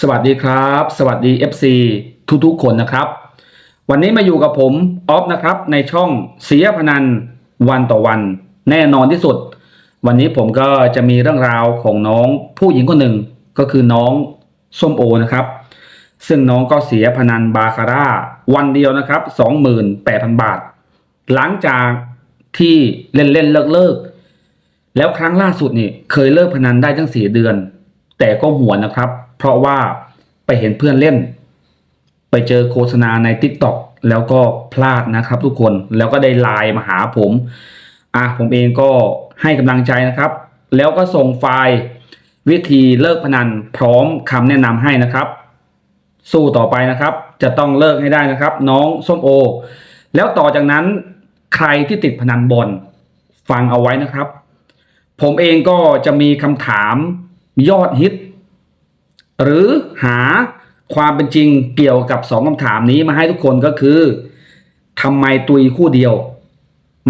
สวัสดีครับ สวัสดี FC ทุกๆคนนะครับ วันนี้มาอยู่กับผมออฟนะครับในช่องเสียพนันวันต่อวัน แน่นอนที่สุด วันนี้ผมก็จะมีเรื่องราวของน้องผู้หญิงคนหนึ่งก็คือน้องส้มโอนะครับ ซึ่งน้องก็เสียพนันบาคาร่าวันเดียวนะครับ 28,000 บาท หลังจากที่เล่นเล่นเลิกเลิกแล้วครั้งล่าสุดนี่เคยเลิกพนันได้ตั้งสี่เดือน แต่ก็หัวนะครับ เพราะว่าไปเห็นเพื่อนเล่น ไปเจอโฆษณาใน t ิ k t o k แล้วก็พลาดนะครับทุกคนแล้วก็ได้ไลน์มาหาผมอะผมเองก็ให้กำลังใจนะครับ แล้วก็ส่งไฟล์วิธีเลิกพนันพร้อมคำแนะนำให้นะครับ สู้ต่อไปนะครับ จะต้องเลิกให้ได้นะครับ น้องส้มโอ แล้วต่อจากนั้นใครที่ติดพนันบอลฟังเอาไว้นะครับ ผมเองก็จะมีคำถามยอดฮิต หรือหาความเป็นจริงเกี่ยวกับสองคำถามนี้มาให้ทุกคนก็คือทำไมตุยคู่เดียว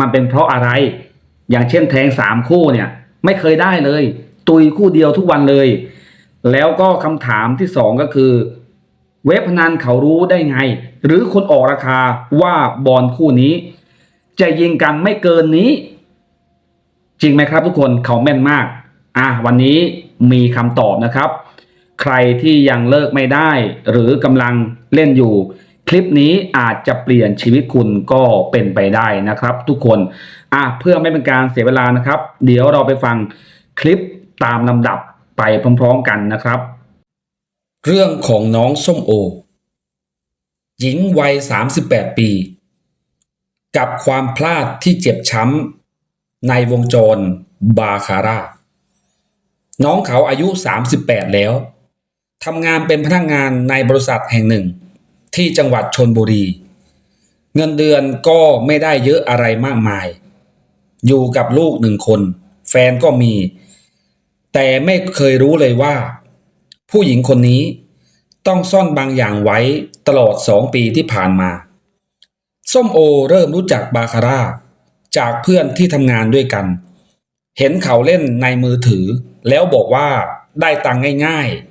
มันเป็นเพราะอะไร อย่างเช่นแทงสามคู่เนี่ย ไม่เคยได้เลย ตุยคู่เดียวทุกวันเลย แล้วก็คำถามที่สองก็คือ เว็บพนันเขารู้ได้ไง หรือคนออกราคาว่าบอลคู่นี้ จะยิงกันไม่เกินนี้ จริงไหมครับทุกคนเขาแม่นมาก อะวันนี้มีคำตอบนะครับ ใครที่ยังเลิกไม่ได้ หรือกำลังเล่นอยู่ คลิปนี้อาจจะเปลี่ยนชีวิตคุณก็เป็นไปได้นะครับ ทุกคนอะเพื่อไม่เป็นการเสียเวลานะครับ เดี๋ยวเราไปฟังคลิปตามลำดับไปพร้อมๆกันนะครับ เรื่องของน้องส้มโอ หญิงวัย 38 ปี กับความพลาดที่เจ็บช้ำในวงจรบาคาร่าน้องเขาอายุ 38 แล้ว ทำงานเป็นพนักงานในบริษัทแห่งหนึ่ง ที่จังหวัดชนบุรี เงินเดือนก็ไม่ได้เยอะอะไรมากมาย อยู่กับลูกหนึ่งคน แฟนก็มี แต่ไม่เคยรู้เลยว่า ผู้หญิงคนนี้ต้องซ่อนบางอย่างไว้ตลอดสองปีที่ผ่านมา ส้มโอเริ่มรู้จักบาคาร่า จากเพื่อนที่ทำงานด้วยกัน เห็นเขาเล่นในมือถือ แล้วบอกว่าได้ตังง่ายๆ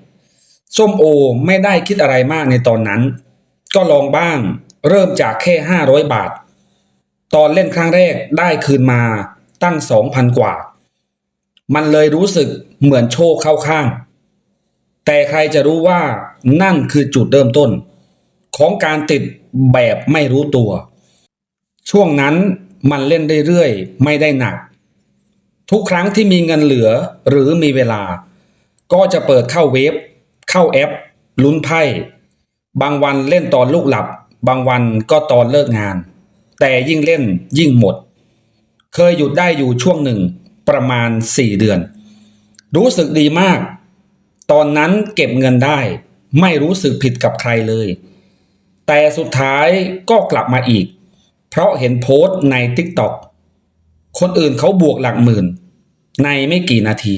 ส้มโอไม่ได้คิดอะไรมากในตอนนั้น ก็ลองบ้างเริ่มจากแค่500บาท ตอนเล่นครั้งแรกได้คืนมาตั้ง2,000กว่า มันเลยรู้สึกเหมือนโชคเข้าข้าง แต่ใครจะรู้ว่านั่นคือจุดเริ่มต้น ของการติดแบบไม่รู้ตัว ช่วงนั้นมันเล่นเรื่อยๆ ไม่ได้หนัก ทุกครั้งที่มีเงินเหลือหรือมีเวลา ก็จะเปิดเข้าเว็บ เข้าแอป ลุ้นไพ่บางวันเล่นตอนลูกหลับ บางวันก็ตอนเลิกงาน แต่ยิ่งเล่นยิ่งหมด เคยหยุดได้อยู่ช่วงหนึ่งประมาณ 4 เดือน รู้สึกดีมาก ตอนนั้นเก็บเงินได้ ไม่รู้สึกผิดกับใครเลย แต่สุดท้ายก็กลับมาอีก เพราะเห็นโพสต์ใน TikTok คนอื่นเขาบวกหลักหมื่น ในไม่กี่นาที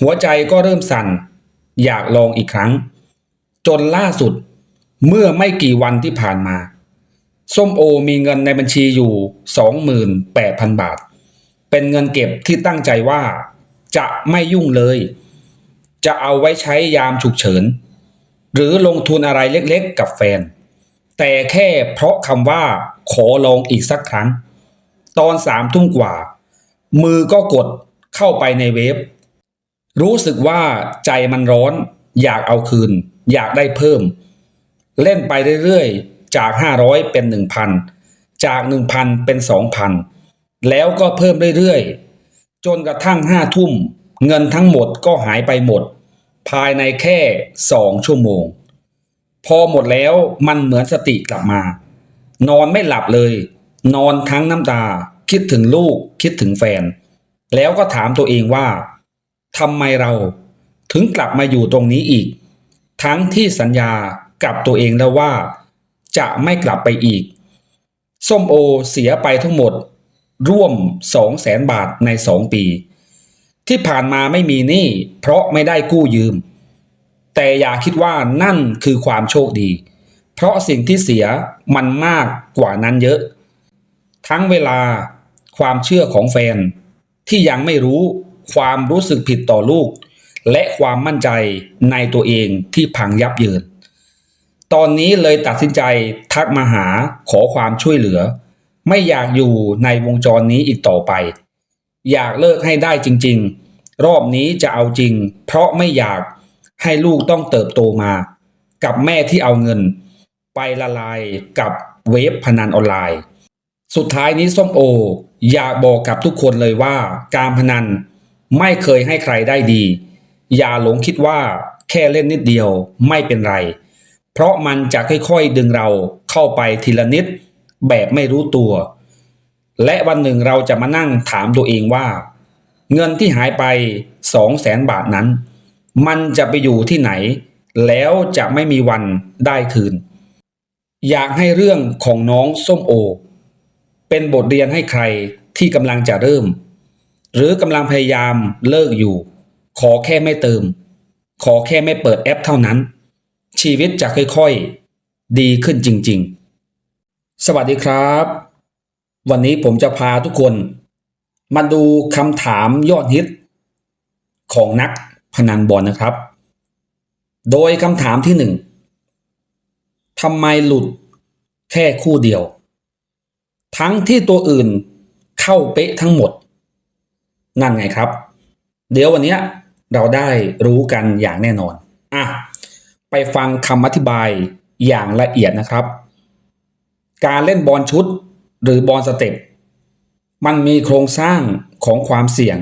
หัวใจก็เริ่มสั่น อยากลองอีกครั้ง จนล่าสุดเมื่อไม่กี่วันที่ผ่านมา ส้มโอมีเงินในบัญชีอยู่ 28,000 บาท เป็นเงินเก็บที่ตั้งใจว่าจะไม่ยุ่งเลย จะเอาไว้ใช้ยามฉุกเฉิน หรือลงทุนอะไรเล็กๆกับแฟน แต่แค่เพราะคำว่าขอลองอีกสักครั้ง ตอนสามทุ่มกว่า มือก็กดเข้าไปในเว็บ รู้สึกว่าใจมันร้อน อยากเอาคืน อยากได้เพิ่ม เล่นไปเรื่อยๆ จาก 500 เป็น 1,000 จาก 1,000 เป็น 2,000 แล้วก็เพิ่มเรื่อยๆ จนกระทั่งห้าทุ่ม เงินทั้งหมดก็หายไปหมด ภายในแค่ 2 ชั่วโมง พอหมดแล้วมันเหมือนสติกลับมา นอนไม่หลับเลย นอนทั้งน้ำตา คิดถึงลูกคิดถึงแฟน แล้วก็ถามตัวเองว่า ทำไมเราถึงกลับมาอยู่ตรงนี้อีก ทั้งที่สัญญากับตัวเองแล้วว่า จะไม่กลับไปอีก ส้มโอเสียไปทั้งหมด ร่วม2แสนบาทใน2ปี ที่ผ่านมาไม่มีหนี้เพราะไม่ได้กู้ยืม แต่อย่าคิดว่านั่นคือความโชคดี เพราะสิ่งที่เสียมันมากกว่านั้นเยอะ ทั้งเวลาความเชื่อของแฟนที่ยังไม่รู้ ความรู้สึกผิดต่อลูก และความมั่นใจในตัวเองที่พังยับเยิน ตอนนี้เลยตัดสินใจทักมาหาขอความช่วยเหลือ ไม่อยากอยู่ในวงจรนี้อีกต่อไป อยากเลิกให้ได้จริง ๆ รอบนี้จะเอาจริง เพราะไม่อยากให้ลูกต้องเติบโตมา กับแม่ที่เอาเงิน ไปละลายกับเว็บพนันออนไลน์ สุดท้ายนี้ส้มโอ อยากบอกกับทุกคนเลยว่าการพนัน ไม่เคยให้ใครได้ดี อย่าหลงคิดว่าแค่เล่นนิดเดียวไม่เป็นไร เพราะมันจะค่อยๆดึงเราเข้าไปทีละนิดแบบไม่รู้ตัว และวันหนึ่งเราจะมานั่งถามตัวเองว่า เงินที่หายไปสองแสนบาทนั้น มันจะไปอยู่ที่ไหน แล้วจะไม่มีวันได้คืน อยากให้เรื่องของน้องส้มโอ เป็นบทเรียนให้ใครที่กำลังจะเริ่ม หรือกำลังพยายามเลิกอยู่ ขอแค่ไม่เติม ขอแค่ไม่เปิดแอปเท่านั้น ชีวิตจะค่อยๆ ดีขึ้นจริง ๆ สวัสดีครับ วันนี้ผมจะพาทุกคน มาดูคำถามยอดฮิต ของนักพนันบอลนะครับ โดยคำถามที่หนึ่งทำไมหลุดแค่คู่เดียว ทั้งที่ตัวอื่นเข้าเป๊ะทั้งหมด นั่นไงครับ เดี๋ยววันนี้เราได้รู้กันอย่างแน่นอนอะไปฟังคำอธิบายอย่างละเอียดนะครับ การเล่นบอลชุดหรือบอลสเต็ปมันมีโครงสร้างของความเสี่ยง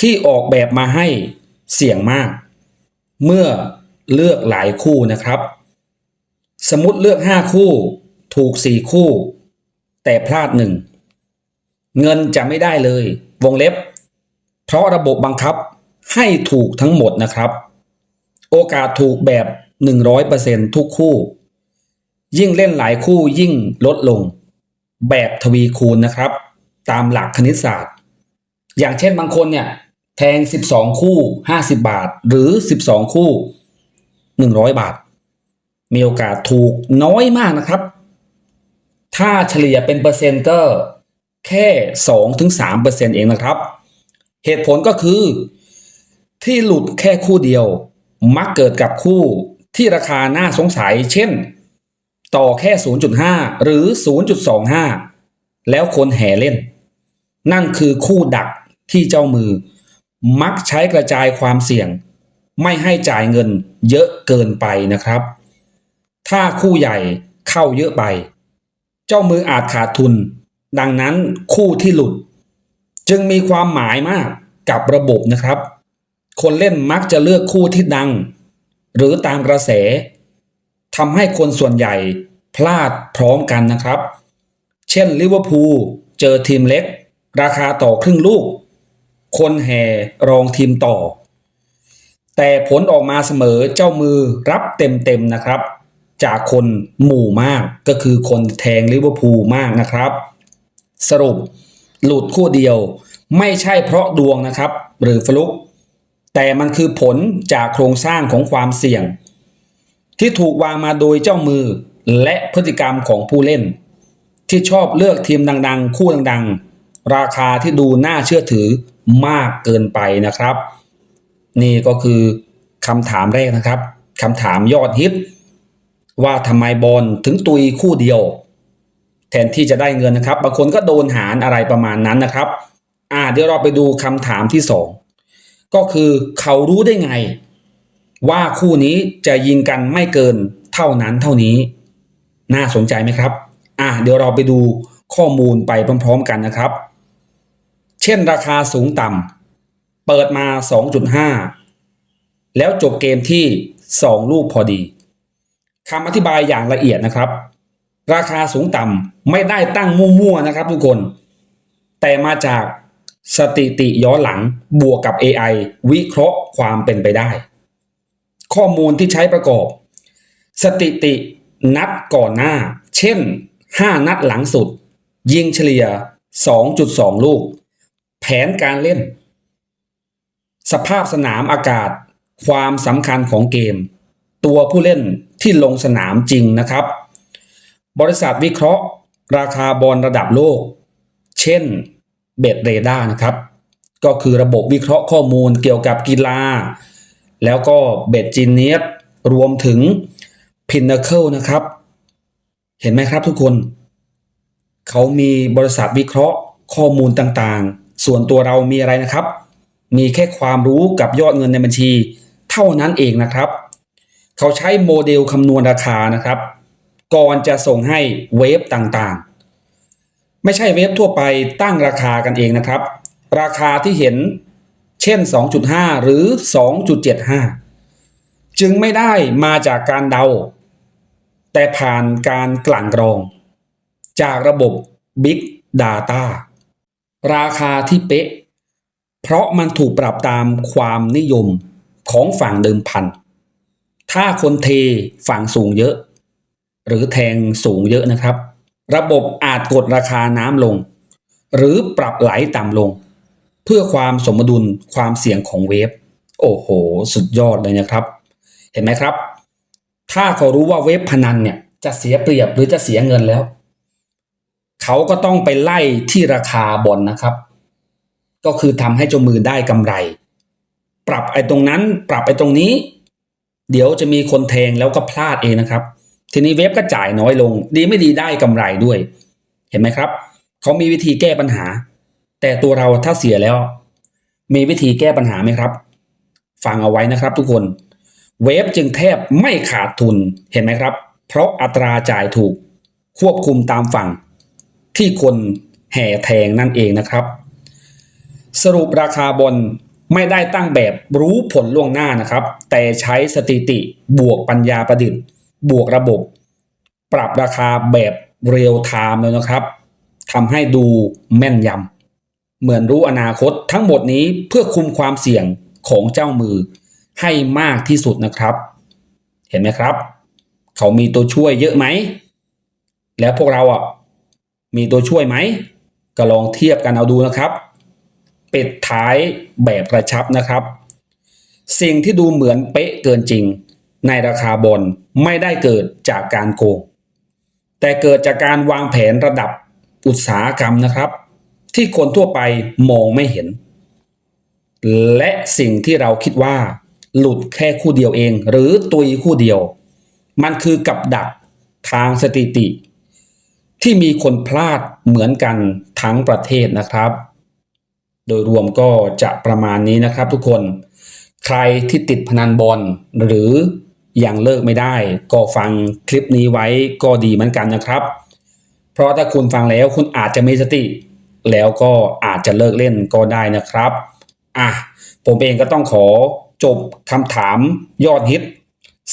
ที่ออกแบบมาให้เสี่ยงมาก เมื่อเลือกหลายคู่นะครับ สมมติเลือก 5 คู่ถูก 4 คู่ แต่พลาดหนึ่งเงินจะไม่ได้เลย วงเล็บ เพราะระบบบังคับให้ถูกทั้งหมดนะครับ โอกาสถูกแบบ 100%ทุกคู่ ยิ่งเล่นหลายคู่ยิ่งลดลง แบบทวีคูณนะครับ ตามหลักคณิตศาสตร์ อย่างเช่นบางคนเนี่ยแทง 12 คู่ 50 บาท หรือ 12 คู่ 100 บาท มีโอกาสถูกน้อยมากนะครับ ถ้าเฉลี่ยเป็นเปอร์เซ็นต์ก็ แค่ 2-3%เองนะครับ เหตุผลก็คือ ที่หลุดแค่คู่เดียว มักเกิดกับคู่ที่ราคาน่าสงสัย เช่น ต่อแค่ 0.5 หรือ 0.25 แล้วคนแห่เล่น นั่นคือคู่ดักที่เจ้ามือ มักใช้กระจายความเสี่ยง ไม่ให้จ่ายเงินเยอะเกินไปนะครับ ถ้าคู่ใหญ่เข้าเยอะไป เจ้ามืออาจขาดทุน ดังนั้นคู่ที่หลุด จึงมีความหมายมากกับระบบนะครับ คนเล่นมักจะเลือกคู่ที่ดัง หรือตามกระแสทำให้คนส่วนใหญ่พลาดพร้อมกันนะครับ เช่นลิเวอร์พูลเจอทีมเล็ก ราคาต่อครึ่งลูก คนแห่รองทีมต่อ แต่ผลออกมาเสมอเจ้ามือรับเต็มๆนะครับ จากคนหมู่มากก็คือคนแทงลิเวอร์พูลมากนะครับ สรุป หลุดคู่เดียว ไม่ใช่เพราะดวงนะครับ หรือฟลุก แต่มันคือผลจากโครงสร้างของความเสี่ยง ที่ถูกวางมาโดยเจ้ามือและพฤติกรรมของผู้เล่น ที่ชอบเลือกทีมดังๆ คู่ดังๆ ราคาที่ดูน่าเชื่อถือมากเกินไปนะครับ นี่ก็คือคำถามแรกนะครับคำถามยอดฮิต ว่าทำไมบอลถึงตุยคู่เดียว แทนที่จะได้เงินนะครับ บางคนก็โดนหารอะไรประมาณนั้นนะครับ อ่าเดี๋ยวเราไปดูคำถามที่สองก็คือเขารู้ได้ไง ว่าคู่นี้จะยิงกันไม่เกินเท่านั้นเท่านี้ น่าสนใจไหมครับ อ่าเดี๋ยวเราไปดูข้อมูลไปพร้อม ๆ กันนะครับ เช่นราคาสูงต่ำเปิดมา 2.5 แล้วจบเกมที่ 2 ลูกพอดีคำอธิบายอย่างละเอียดนะครับ ราคาสูงต่ำไม่ได้ตั้งมั่วๆนะครับทุกคน แต่มาจากสถิติย้อนหลังบวกกับ AI วิเคราะห์ความเป็นไปได้ ข้อมูลที่ใช้ประกอบสถิตินัดก่อนหน้า เช่น 5 นัดหลังสุด ยิงเฉลี่ย 2.2 ลูก แผนการเล่น สภาพสนามอากาศ ความสำคัญของเกม ตัวผู้เล่นที่ลงสนามจริงนะครับ บริษัทวิเคราะห์ ราคาบอลระดับโลก เช่นเบดเรดานะครับ ก็คือระบบวิเคราะห์ข้อมูลเกี่ยวกับกีฬา แล้วก็เบดจีเนียสรวมถึง Pinnacle นะครับ เห็นไหมครับทุกคน เขามีบริษัทวิเคราะห์ข้อมูลต่างๆ ส่วนตัวเรามีอะไรนะครับ มีแค่ความรู้กับยอดเงินในบัญชี เท่านั้นเองนะครับ เขาใช้โมเดลคำนวณราคานะครับ ก่อนจะส่งให้เว็บต่างๆ ไม่ใช่เว็บทั่วไปตั้งราคากันเองนะครับ ราคาที่เห็นเช่น 2.5 หรือ 2.75 จึงไม่ได้มาจากการเดา แต่ผ่านการกลั่นกรอง จากระบบ Big Data ราคาที่เป๊ะ เพราะมันถูกปรับตามความนิยมของฝั่งเดิมพัน ถ้าคนเทฝั่งสูงเยอะ หรือแทงสูงเยอะนะครับ ระบบอาจกดราคาน้ำลง หรือปรับไหลต่ำลง เพื่อความสมดุลความเสี่ยงของเวฟโอ้โห สุดยอดเลยนะครับ เห็นไหมครับ ถ้าเขารู้ว่าเว็บพนันเนี่ยจะเสียเปรียบหรือจะเสียเงินแล้ว เขาก็ต้องไปไล่ที่ราคาบอลนะครับ ก็คือทำให้เจ้ามือได้กำไร ปรับไอ้ตรงนั้น ปรับไอ้ตรงนี้ เดี๋ยวจะมีคนแทงแล้วก็พลาดเองนะครับ ทีนี้เว็บก็จ่ายน้อยลง ดีไม่ดีได้กำไรด้วย เห็นไหมครับ เขามีวิธีแก้ปัญหา แต่ตัวเราถ้าเสียแล้ว มีวิธีแก้ปัญหาไหมครับ ฟังเอาไว้นะครับทุกคน เวฟจึงแทบไม่ขาดทุนเห็นไหมครับ เพราะอัตราจ่ายถูกควบคุมตามฝั่ง ที่คนแห่แทงนั่นเองนะครับ สรุปราคาบนไม่ได้ตั้งแบบรู้ผลล่วงหน้านะครับ แต่ใช้สถิติบวกปัญญาประดิษฐ์ บวกระบบ ปรับราคาแบบเรียลไทม์เลยนะครับทำให้ดูแม่นยำเหมือนรู้อนาคตทั้งหมดนี้เพื่อคุมความเสี่ยงของเจ้ามือให้มากที่สุดนะครับ เห็นไหมครับ เขามีตัวช่วยเยอะไหม แล้วพวกเราอะมีตัวช่วยไหม ก็ลองเทียบกันเอาดูนะครับปิดท้ายแบบกระชับนะครับ สิ่งที่ดูเหมือนเป๊ะเกินจริง ในราคาบอลไม่ได้เกิดจากการโกง แต่เกิดจากการวางแผนระดับอุตสาหกรรมนะครับ ที่คนทั่วไปมองไม่เห็น และสิ่งที่เราคิดว่า หลุดแค่คู่เดียวเอง หรือตุยคู่เดียว มันคือกับดักทางสถิติ ที่มีคนพลาดเหมือนกันทั้งประเทศนะครับ โดยรวมก็จะประมาณนี้นะครับทุกคนใครที่ติดพนันบอลหรือ ยังเลิกไม่ได้ ก็ฟังคลิปนี้ไว้ก็ดีเหมือนกันนะครับ เพราะถ้าคุณฟังแล้วคุณอาจจะมีสติ แล้วก็อาจจะเลิกเล่นก็ได้นะครับอะผมเองก็ต้องขอจบคำถามยอดฮิต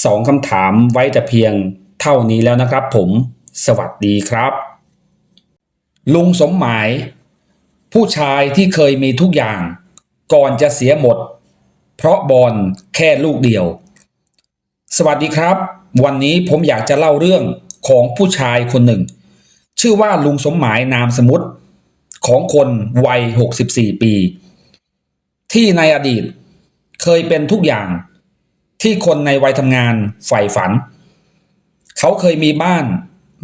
สองคำถามไว้แต่เพียงเท่านี้แล้วนะครับ ผมสวัสดีครับ ลุงสมหมาย ผู้ชายที่เคยมีทุกอย่าง ก่อนจะเสียหมด เพราะบอลแค่ลูกเดียว สวัสดีครับ วันนี้ผมอยากจะเล่าเรื่องของผู้ชายคนหนึ่ง ชื่อว่าลุงสมหมายนามสมมติของคนวัย 64 ปี ที่ในอดีตเคยเป็นทุกอย่างที่คนในวัยทำงานใฝ่ฝัน เขาเคยมีบ้าน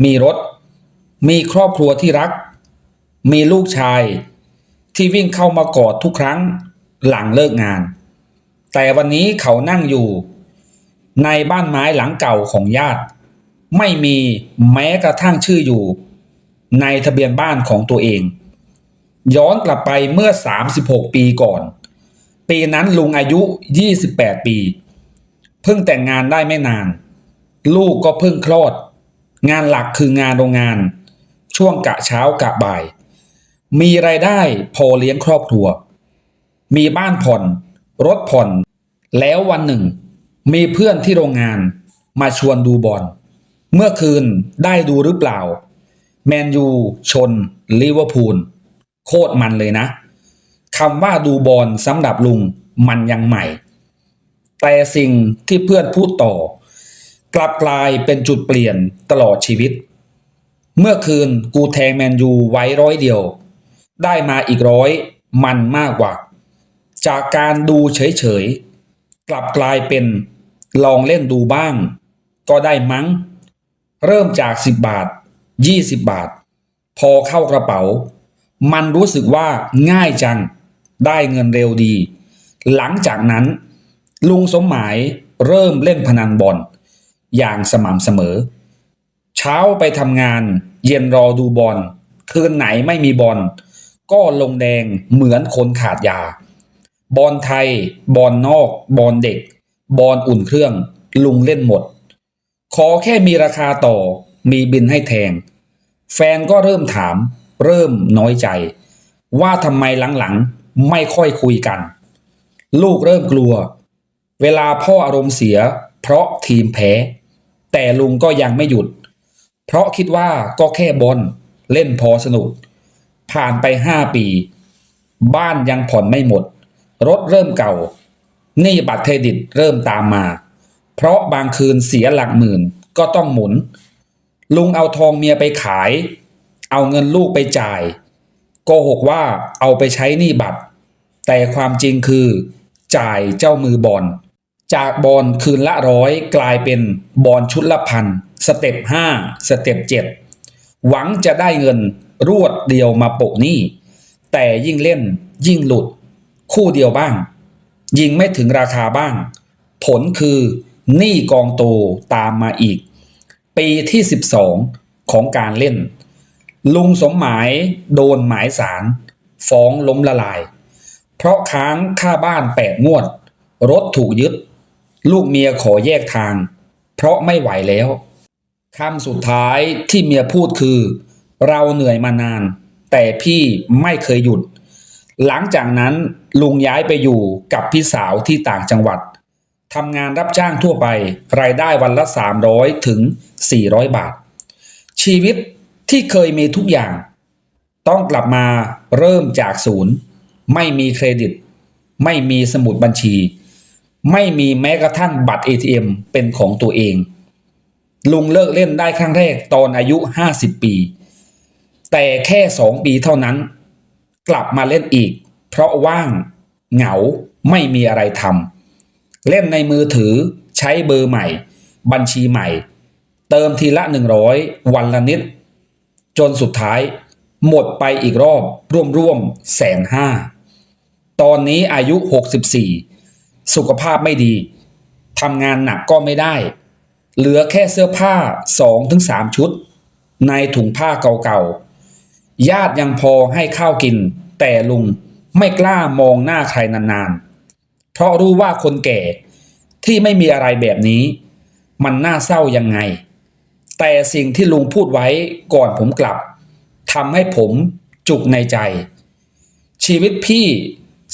มีรถ มีครอบครัวที่รัก มีลูกชาย ที่วิ่งเข้ามากอดทุกครั้งหลังเลิกงาน แต่วันนี้เขานั่งอยู่ ในบ้านไม้หลังเก่าของญาติ ไม่มีแม้กระทั่งชื่ออยู่ ในทะเบียนบ้านของตัวเอง ย้อนกลับไปเมื่อ 36 ปีก่อน ปีนั้นลุงอายุ 28 ปี เพิ่งแต่งงานได้ไม่นาน ลูกก็เพิ่งคลอด งานหลักคืองานโรงงาน ช่วงกะเช้ากะบ่าย มีรายได้พอเลี้ยงครอบครัว มีบ้านผ่อน รถผ่อน แล้ววันหนึ่ง มีเพื่อนที่โรงงานมาชวนดูบอล เมื่อคืนได้ดูหรือเปล่า แมนยูชนลิเวอร์พูล โคตรมันเลยนะคำว่าดูบอลสำหรับลุงมันยังใหม่ แต่สิ่งที่เพื่อนพูดต่อ กลับกลายเป็นจุดเปลี่ยนตลอดชีวิต เมื่อคืนกูแทงแมนยูไว้ร้อยเดียว ได้มาอีกร้อยมันมากกว่า จากการดูเฉยๆ กลับกลายเป็น ลองเล่นดูบ้าง ก็ได้มั้ง เริ่มจาก 10 บาท 20 บาท พอเข้ากระเป๋า มันรู้สึกว่าง่ายจัง ได้เงินเร็วดี หลังจากนั้น ลุงสมหมายเริ่มเล่นพนันบอลอย่างสม่ำเสมอ เช้าไปทำงาน เย็นรอดูบอลคืนไหนไม่มีบอลก็ลงแดงเหมือนคนขาดยา บอลไทย บอลนอก บอลเด็ก บอลอุ่นเครื่อง ลุงเล่นหมด ขอแค่มีราคาต่อ มีบินให้แทง แฟนก็เริ่มถาม เริ่มน้อยใจ ว่าทำไมหลังๆ ไม่ค่อยคุยกัน ลูกเริ่มกลัว เวลาพ่ออารมณ์เสีย เพราะทีมแพ้ แต่ลุงก็ยังไม่หยุด เพราะคิดว่าก็แค่บอลเล่นพอสนุก ผ่านไปห้าปี บ้านยังผ่อนไม่หมด รถเริ่มเก่า หนี้บัตรเครดิตเริ่มตามมา เพราะบางคืนเสียหลักหมื่นก็ต้องหมุน ลุงเอาทองเมียไปขาย เอาเงินลูกไปจ่ายโกหกว่าเอาไปใช้หนี้บัตร แต่ความจริงคือ จ่ายเจ้ามือบอลจากบอลคืนละร้อยกลายเป็นบอลชุดละพันสเต็ปห้าสเต็ปเจ็ดหวังจะได้เงินรวดเดียวมาโปะหนี้ แต่ยิ่งเล่นยิ่งหลุด คู่เดียวบ้าง ยิงไม่ถึงราคาบ้าง ผลคือหนี้กองโตตามมาอีก ปีที่ 12 ของการเล่น ลุงสมหมายโดนหมายสาร ฟ้องล้มละลาย เพราะค้างค่าบ้านแปดงวด รถถูกยึด ลูกเมียขอแยกทาง เพราะไม่ไหวแล้วคำสุดท้ายที่เมียพูดคือ เราเหนื่อยมานาน แต่พี่ไม่เคยหยุด หลังจากนั้นลุงย้ายไปอยู่กับพี่สาวที่ต่างจังหวัดทำงานรับจ้างทั่วไป รายได้วันละ 300 ถึง 400 บาท ชีวิตที่เคยมีทุกอย่าง ต้องกลับมาเริ่มจากศูนย์ ไม่มีเครดิต ไม่มีสมุดบัญชี ไม่มีแม้กระทั่งบัตร ATM เป็นของตัวเอง ลุงเลิกเล่นได้ครั้งแรกตอนอายุ 50 ปี แต่แค่ 2 ปีเท่านั้น กลับมาเล่นอีก เพราะว่างเหงาไม่มีอะไรทำเล่นในมือถือใช้เบอร์ใหม่ บัญชีใหม่ เติมทีละ 100 วันละนิด จนสุดท้าย หมดไปอีกรอบร่วมๆแสนห้าตอนนี้อายุ 64 สุขภาพไม่ดีทำงานหนักก็ไม่ได้ เหลือแค่เสื้อผ้า 2-3 ชุด ในถุงผ้าเก่าๆ ญาติยังพอให้ข้าวกิน แต่ลุงไม่กล้ามองหน้าใครนานๆ เพราะรู้ว่าคนแก่ที่ไม่มีอะไรแบบนี้ มันน่าเศร้ายังไง แต่สิ่งที่ลุงพูดไว้ก่อนผมกลับทำให้ผมจุกในใจ ชีวิตพี่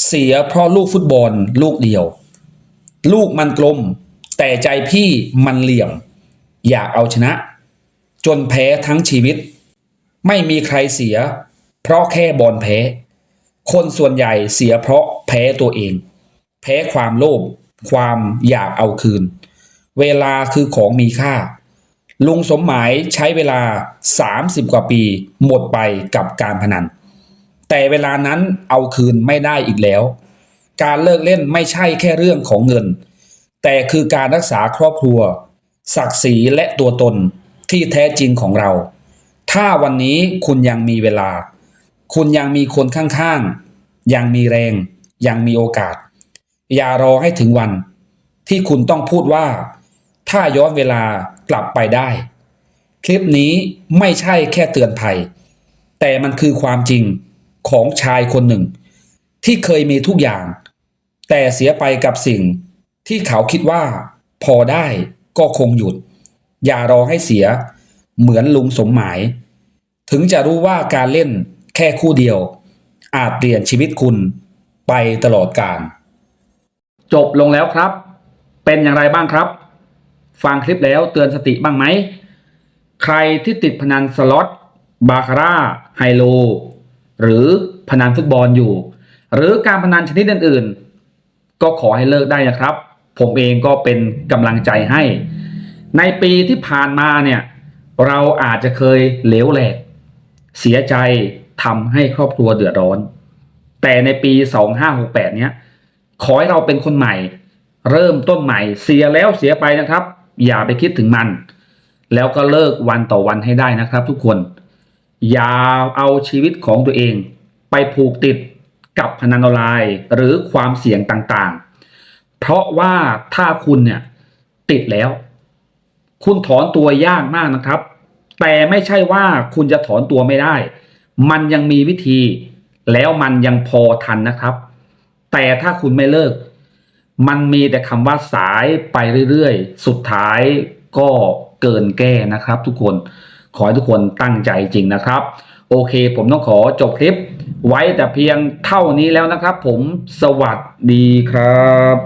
เสียเพราะลูกฟุตบอลลูกเดียว ลูกมันกลม แต่ใจพี่มันเหลี่ยม อยากเอาชนะ จนแพ้ทั้งชีวิต ไม่มีใครเสีย เพราะแค่บอลแพ้ คนส่วนใหญ่เสียเพราะแพ้ตัวเอง แพ้ความโลภความอยากเอาคืน เวลาคือของมีค่า ลุงสมหมายใช้เวลา 30 กว่าปีหมดไปกับการพนัน แต่เวลานั้นเอาคืนไม่ได้อีกแล้ว การเลิกเล่นไม่ใช่แค่เรื่องของเงิน แต่คือการรักษาครอบครัว ศักดิ์ศรีและตัวตนที่แท้จริงของเรา ถ้าวันนี้คุณยังมีเวลา คุณยังมีคนข้างๆ ยังมีแรง ยังมีโอกาส อย่ารอให้ถึงวัน ที่คุณต้องพูดว่า ถ้าย้อนเวลากลับไปได้ คลิปนี้ไม่ใช่แค่เตือนภัย แต่มันคือความจริงของชายคนหนึ่ง ที่เคยมีทุกอย่าง แต่เสียไปกับสิ่งที่เขาคิดว่า พอได้ก็คงหยุด อย่ารอให้เสียเหมือนลุงสมหมาย ถึงจะรู้ว่าการเล่นแค่คู่เดียว อาจเปลี่ยนชีวิตคุณไปตลอดกาลจบลงแล้วครับ เป็นอย่างไรบ้างครับ ฟังคลิปแล้วเตือนสติบ้างไหม ใครที่ติดพนันสล็อตบาคาร่าไฮโล หรือพนันฟุตบอลอยู่ หรือการพนันชนิดอื่นๆ ก็ขอให้เลิกได้นะครับ ผมเองก็เป็นกำลังใจให้ ในปีที่ผ่านมาเนี่ย เราอาจจะเคยเหลวแหลก เสียใจทำให้ครอบครัวเดือดร้อน แต่ในปี 2568 เนี้ยขอให้เราเป็นคนใหม่ เริ่มต้นใหม่ เสียแล้วเสียไปนะครับ อย่าไปคิดถึงมัน แล้วก็เลิกวันต่อวันให้ได้นะครับทุกคน อย่าเอาชีวิตของตัวเอง ไปผูกติดกับพนันออนไลน์หรือความเสี่ยงต่างๆ เพราะว่าถ้าคุณเนี่ยติดแล้ว คุณถอนตัวยากมากนะครับ แต่ไม่ใช่ว่าคุณจะถอนตัวไม่ได้ มันยังมีวิธี แล้วมันยังพอทันนะครับ แต่ถ้าคุณไม่เลิก มันมีแต่คำว่าสายไปเรื่อยๆ สุดท้ายก็เกินแก้นะครับ ทุกคน ขอให้ทุกคนตั้งใจจริงนะครับ โอเค ผมต้องขอจบคลิป ไว้แต่เพียงเท่านี้แล้วนะครับ ผมสวัสดีครับ